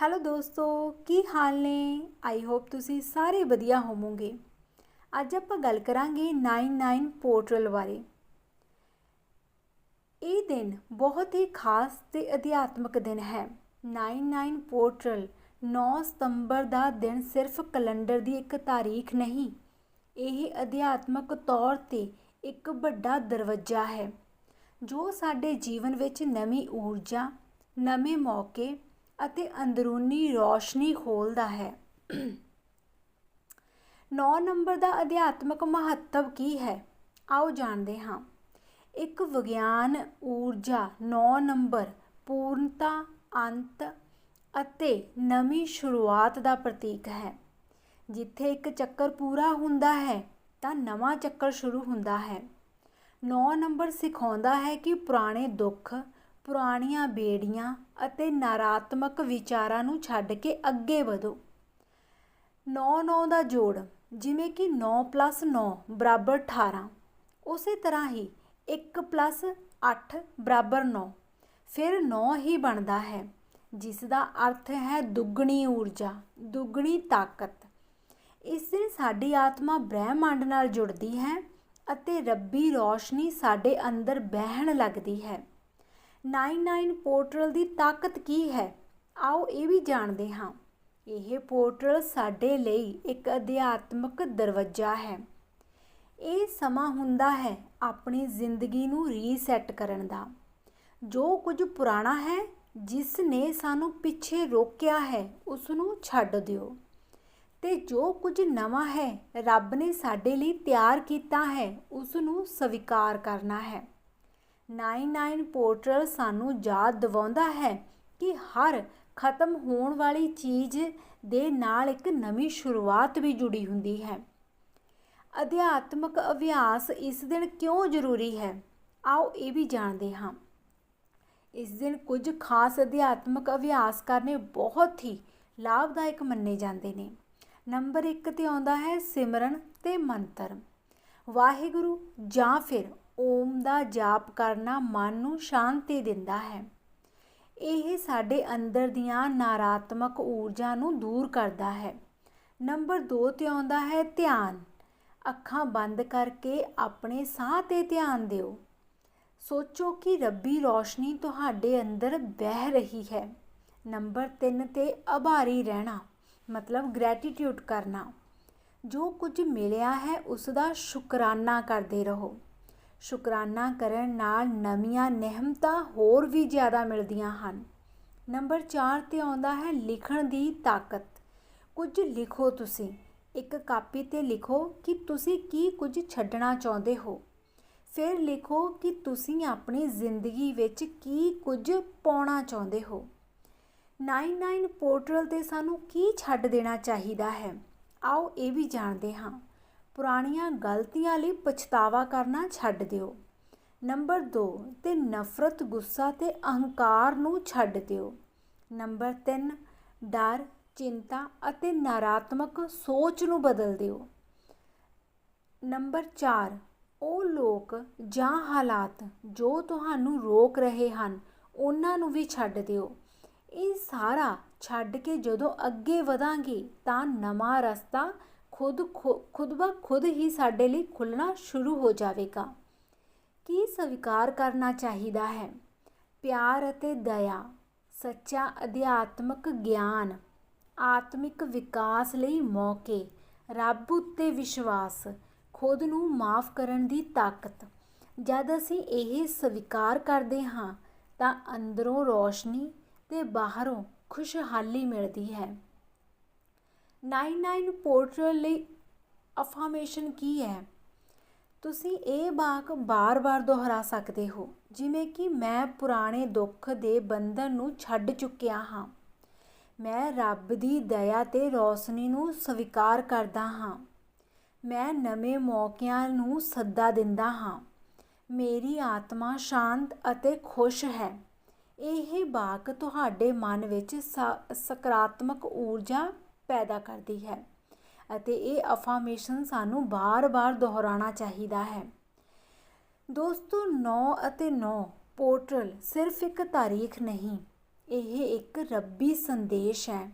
Hello ਦੋਸਤੋ, ਕੀ ਹਾਲ ਨੇ? I hope ਤੁਸੀਂ ਸਾਰੇ ਵਧੀਆ ਹੋਵੋਗੇ। ਅੱਜ ਆਪਾਂ ਗੱਲ ਕਰਾਂਗੇ 99 ਪੋਰਟਲ ਬਾਰੇ। ਇਹ ਦਿਨ ਬਹੁਤ ਹੀ ਖਾਸ ਤੇ ਅਧਿਆਤਮਕ ਦਿਨ ਹੈ। 99 ਪੋਰਟਲ 9 ਸਤੰਬਰ ਦਾ ਦਿਨ ਸਿਰਫ ਕੈਲੰਡਰ ਦੀ ਇੱਕ ਤਾਰੀਖ ਨਹੀਂ, ਇਹ ਅਧਿਆਤਮਕ ਤੌਰ ਤੇ ਇੱਕ ਵੱਡਾ ਦਰਵਾਜ਼ਾ ਹੈ, ਜੋ ਸਾਡੇ ਜੀਵਨ ਵਿੱਚ ਨਵੀਂ ਊਰਜਾ, ਨਵੇਂ ਮੌਕੇ ਅਤੇ ਅੰਦਰੂਨੀ ਰੌਸ਼ਨੀ ਖੋਲਦਾ ਹੈ। 9 ਨੰਬਰ ਦਾ ਅਧਿਆਤਮਕ ਮਹੱਤਵ ਕੀ ਹੈ? ਆਓ ਜਾਣਦੇ ਹਾਂ। ਇੱਕ ਵਿਗਿਆਨ ਊਰਜਾ 9 ਨੰਬਰ, ਪੂਰਨਤਾ, ਅੰਤ ਅਤੇ ਨਵੀਂ ਸ਼ੁਰੂਆਤ ਦਾ ਪ੍ਰਤੀਕ ਹੈ। ਜਿੱਥੇ ਇੱਕ ਚੱਕਰ ਪੂਰਾ ਹੁੰਦਾ ਹੈ, ਤਾਂ ਨਵਾਂ ਚੱਕਰ ਸ਼ੁਰੂ ਹੁੰਦਾ ਹੈ। 9 ਨੰਬਰ ਸਿਖਾਉਂਦਾ ਹੈ ਕਿ ਪੁਰਾਣੇ ਦੁੱਖ ਪੁਰਾਣੀਆਂ ਬੇੜੀਆਂ ਅਤੇ ਨਕਾਰਾਤਮਕ ਵਿਚਾਰਾਂ ਨੂੰ ਛੱਡ ਕੇ ਅੱਗੇ ਵਧੋ। 9-9 ਦਾ ਜੋੜ, ਜਿਵੇਂ ਕਿ 9 9 ਬਰਾਬਰ 18 ਉਸੇ ਤਰ੍ਹਾਂ ਹੀ 1 8 ਬਰਾਬਰ 9 ਫਿਰ 9 ਹੀ ਬਣਦਾ ਹੈ, ਜਿਸ ਦਾ ਅਰਥ ਹੈ ਦੁੱਗਣੀ ਊਰਜਾ, ਦੁੱਗਣੀ ਤਾਕਤ। ਇਸ ਦਿਨ ਸਾਡੀ ਆਤਮਾ ਬ੍ਰਹਿਮੰਡ ਨਾਲ ਜੁੜਦੀ ਹੈ ਅਤੇ ਰੱਬੀ ਰੋਸ਼ਨੀ ਸਾਡੇ ਅੰਦਰ ਬਹਿਣ ਲੱਗਦੀ ਹੈ। 99 ਪੋਰਟਲ ਦੀ ਤਾਕਤ ਕੀ ਹੈ? ਆਓ ਇਹ ਵੀ ਜਾਣਦੇ ਹਾਂ। ਇਹ ਪੋਰਟਲ ਸਾਡੇ ਲਈ ਇੱਕ ਅਧਿਆਤਮਕ ਦਰਵਾਜ਼ਾ ਹੈ। ਇਹ ਸਮਾਂ ਹੁੰਦਾ ਹੈ ਆਪਣੀ ਜ਼ਿੰਦਗੀ ਨੂੰ ਰੀਸੈਟ ਕਰਨ ਦਾ। ਜੋ ਕੁਝ ਪੁਰਾਣਾ ਹੈ, ਜਿਸ ਨੇ ਸਾਨੂੰ ਪਿੱਛੇ ਰੋਕਿਆ ਹੈ, ਉਸ ਨੂੰ ਛੱਡ ਦਿਓ। ਤੇ ਜੋ ਕੁਝ ਨਵਾਂ ਹੈ, ਰੱਬ ਨੇ ਸਾਡੇ ਲਈ ਤਿਆਰ ਕੀਤਾ ਹੈ, ਉਸ ਨੂੰ ਸਵੀਕਾਰ ਕਰਨਾ ਹੈ। 99 ਪੋਰਟਲ ਸਾਨੂੰ ਯਾਦ ਦਿਵਾਉਂਦਾ ਹੈ ਕਿ ਹਰ ਖਤਮ ਹੋਣ ਵਾਲੀ ਚੀਜ਼ ਦੇ ਨਾਲ ਇੱਕ ਨਵੀਂ ਸ਼ੁਰੂਆਤ ਵੀ ਜੁੜੀ ਹੁੰਦੀ ਹੈ। ਅਧਿਆਤਮਕ ਅਭਿਆਸ ਇਸ ਦਿਨ ਕਿਉਂ ਜ਼ਰੂਰੀ ਹੈ? ਆਓ ਇਹ ਵੀ ਜਾਣਦੇ ਹਾਂ। ਇਸ ਦਿਨ ਕੁਝ ਖਾਸ ਅਧਿਆਤਮਕ ਅਭਿਆਸ ਕਰਨੇ ਬਹੁਤ ਹੀ ਲਾਭਦਾਇਕ ਮੰਨੇ ਜਾਂਦੇ ਨੇ। ਨੰਬਰ 1 ਤੇ ਆਉਂਦਾ ਹੈ ਸਿਮਰਨ ਤੇ ਮੰਤਰ। ਵਾਹਿਗੁਰੂ ਜਾਂ ਫਿਰ ਓਮ ਦਾ ਜਾਪ ਕਰਨਾ ਮਨ ਨੂੰ ਸ਼ਾਂਤੀ ਦਿੰਦਾ ਹੈ। ਇਹ ਸਾਡੇ ਅੰਦਰ ਦੀਆਂ ਨਾਰਾਤਮਕ ਊਰਜਾ ਨੂੰ ਦੂਰ ਕਰਦਾ ਹੈ। ਨੰਬਰ 2 ਤੇ ਆਉਂਦਾ ਹੈ ਧਿਆਨ। ਅੱਖਾਂ ਬੰਦ ਕਰਕੇ ਆਪਣੇ ਸਾਹ ਤੇ ਧਿਆਨ ਦਿਓ। ਸੋਚੋ ਕਿ ਰੱਬੀ ਰੋਸ਼ਨੀ ਤੁਹਾਡੇ ਅੰਦਰ ਬਹਿ ਰਹੀ ਹੈ। ਨੰਬਰ 3 ਤੇ ਆਭਾਰੀ ਰਹਿਣਾ, ਮਤਲਬ ਗ੍ਰੈਟੀਟਿਊਡ ਕਰਨਾ। ਜੋ ਕੁਝ ਮਿਲਿਆ ਹੈ ਉਸ ਦਾ ਸ਼ੁਕਰਾਨਾ ਕਰਦੇ ਰਹੋ। ਸ਼ੁਕਰਾਨਾ ਕਰਨ ਨਾਲ ਨਵੀਆਂ ਨਿਹਮਤਾਂ ਹੋਰ ਵੀ ਜ਼ਿਆਦਾ ਮਿਲਦੀਆਂ ਹਨ। ਨੰਬਰ 4 ਤੇ ਆਉਂਦਾ ਹੈ ਲਿਖਣ ਦੀ ਤਾਕਤ। ਕੁਝ ਲਿਖੋ ਤੁਸੀਂ। ਇੱਕ ਕਾਪੀ ਤੇ ਲਿਖੋ ਕਿ ਤੁਸੀਂ ਕੀ ਕੁਝ ਛੱਡਣਾ ਚਾਹੁੰਦੇ ਹੋ। ਫਿਰ ਲਿਖੋ ਕਿ ਤੁਸੀਂ ਆਪਣੀ ਜ਼ਿੰਦਗੀ ਵਿੱਚ ਕੀ ਕੁਝ ਪਾਉਣਾ ਚਾਹੁੰਦੇ ਹੋ। 99 ਪੋਰਟਲ ਤੇ ਸਾਨੂੰ ਕੀ ਛੱਡ ਦੇਣਾ ਚਾਹੀਦਾ ਹੈ? ਆਓ ਇਹ ਵੀ ਜਾਣਦੇ ਹਾਂ। ਪੁਰਾਣੀਆਂ ਗਲਤੀਆਂ ਲਈ ਪਛਤਾਵਾ ਕਰਨਾ ਛੱਡ ਦਿਓ। ਨੰਬਰ 2 ਤੇ ਨਫ਼ਰਤ, ਗੁੱਸਾ ਤੇ ਅਹੰਕਾਰ ਨੂੰ ਛੱਡ ਦਿਓ। ਨੰਬਰ 3 ਡਰ, ਚਿੰਤਾ ਅਤੇ ਨਾਰਾਤਮਕ ਸੋਚ ਨੂੰ ਬਦਲ ਦਿਓ। ਨੰਬਰ 4 ਉਹ ਲੋਕ ਜਾਂ ਹਾਲਾਤ ਜੋ ਤੁਹਾਨੂੰ ਰੋਕ ਰਹੇ ਹਨ, ਉਹਨਾਂ ਨੂੰ ਵੀ ਛੱਡ ਦਿਓ। ਇਹ ਸਾਰਾ ਛੱਡ ਕੇ ਜਦੋਂ ਅੱਗੇ ਵਧਾਂਗੇ ਤਾਂ ਨਵਾਂ ਰਸਤਾ ਖੁਦ ਖੁਦ ਬ ਖੁਦ ਹੀ ਸਾਡੇ ਲਈ ਖੁੱਲਣਾ ਸ਼ੁਰੂ ਹੋ ਜਾਵੇਗਾ। ਕੀ ਸਵੀਕਾਰ ਕਰਨਾ ਚਾਹੀਦਾ ਹੈ? ਪਿਆਰ ਅਤੇ ਦਇਆ, ਸੱਚਾ ਅਧਿਆਤਮਕ ਗਿਆਨ, ਆਤਮਿਕ ਵਿਕਾਸ ਲਈ ਮੌਕੇ, ਰੱਬ ਉੱਤੇ ਵਿਸ਼ਵਾਸ, ਖੁਦ ਨੂੰ ਮਾਫ ਕਰਨ ਦੀ ਤਾਕਤ। ਜਦ ਅਸੀਂ ਇਹ ਸਵੀਕਾਰ ਕਰਦੇ ਹਾਂ, ਤਾਂ ਅੰਦਰੋਂ ਰੋਸ਼ਨੀ ਤੇ ਬਾਹਰੋਂ ਖੁਸ਼ਹਾਲੀ ਮਿਲਦੀ ਹੈ। 99 ਪੋਰਟਲ ਲਈ ਅਫਰਮੇਸ਼ਨ ਕੀ ਹੈ? ਤੁਸੀਂ ਇਹ ਬਾਕ ਬਾਰ-ਬਾਰ ਦੁਹਰਾ ਸਕਦੇ ਹੋ, ਜਿਵੇਂ ਕਿ ਮੈਂ ਪੁਰਾਣੇ ਦੁੱਖ ਦੇ ਬੰਧਨ ਨੂੰ ਛੱਡ ਚੁੱਕਿਆ ਹਾਂ। ਮੈਂ ਰੱਬ ਦੀ ਦਇਆ ਤੇ ਰੋਸ਼ਨੀ ਨੂੰ ਸਵੀਕਾਰ ਕਰਦਾ ਹਾਂ। ਮੈਂ ਨਵੇਂ ਮੌਕਿਆਂ ਨੂੰ ਸੱਦਾ ਦਿੰਦਾ ਹਾਂ। ਮੇਰੀ ਆਤਮਾ ਸ਼ਾਂਤ ਅਤੇ ਖੁਸ਼ ਹੈ। ਇਹ ਬਾਕ ਤੁਹਾਡੇ ਮਨ ਵਿੱਚ ਸਕਾਰਾਤਮਕ ਊਰਜਾ ਪੈਦਾ ਕਰਦੀ ਹੈ ਅਤੇ ਇਹ ਅਫਰਮੇਸ਼ਨ ਸਾਨੂੰ ਬਾਰ-ਬਾਰ ਦੁਹਰਾਉਣਾ ਚਾਹੀਦਾ ਹੈ। ਦੋਸਤੋ 9 ਅਤੇ 9 ਪੋਰਟਲ ਸਿਰਫ ਇੱਕ ਤਾਰੀਖ ਨਹੀਂ, ਇਹ ਇੱਕ ਰੱਬੀ ਸੰਦੇਸ਼ ਹੈ।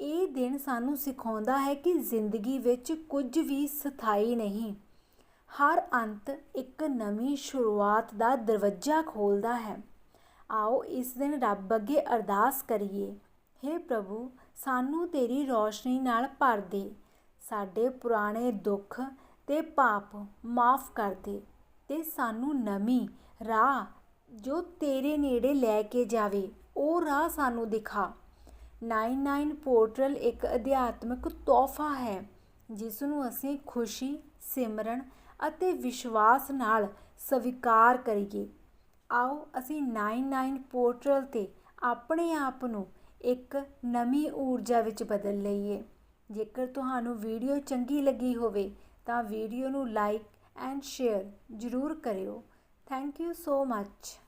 ਇਹ ਦਿਨ ਸਾਨੂੰ ਸਿਖਾਉਂਦਾ ਹੈ ਕਿ ਜ਼ਿੰਦਗੀ ਵਿੱਚ ਕੁਝ ਵੀ ਸਥਾਈ ਨਹੀਂ, ਹਰ ਅੰਤ ਇੱਕ ਨਵੀਂ ਸ਼ੁਰੂਆਤ ਦਾ ਦਰਵਾਜ਼ਾ ਖੋਲ੍ਹਦਾ ਹੈ। ਆਓ ਇਸ ਦਿਨ ਰੱਬ ਅੱਗੇ ਅਰਦਾਸ ਕਰੀਏ। हे ਪ੍ਰਭੂ, ਸਾਨੂੰ ਤੇਰੀ ਰੋਸ਼ਨੀ ਨਾਲ ਭਰ ਦੇ। ਸਾਡੇ ਪੁਰਾਣੇ ਦੁੱਖ ਤੇ ਪਾਪ ਮਾਫ ਕਰ ਦੇ ਤੇ ਸਾਨੂੰ ਨਵੀਂ ਰਾਹ ਜੋ ਤੇਰੇ ਨੇੜੇ ਲੈ ਕੇ ਜਾਵੇ, ਉਹ ਰਾਹ ਸਾਨੂੰ ਦਿਖਾ। 99 ਪੋਰਟਲ ਇੱਕ ਅਧਿਆਤਮਿਕ ਤੋਹਫਾ ਹੈ, ਜਿਸ ਨੂੰ ਅਸੀਂ ਖੁਸ਼ੀ, ਸਿਮਰਨ ਅਤੇ ਵਿਸ਼ਵਾਸ ਨਾਲ ਸਵੀਕਾਰ ਕਰੀਏ। ਆਓ ਅਸੀਂ 99 ਪੋਰਟਲ ਤੇ ਆਪਣੇ ਆਪ ਨੂੰ ਇੱਕ ਨਵੀਂ ਊਰਜਾ ਵਿੱਚ ਬਦਲ ਲਈਏ। ਜੇਕਰ ਤੁਹਾਨੂੰ ਵੀਡੀਓ ਚੰਗੀ ਲੱਗੀ ਹੋਵੇ, ਤਾਂ ਵੀਡੀਓ ਨੂੰ ਲਾਈਕ ਐਂਡ ਸ਼ੇਅਰ ਜ਼ਰੂਰ ਕਰਿਓ। Thank you so much.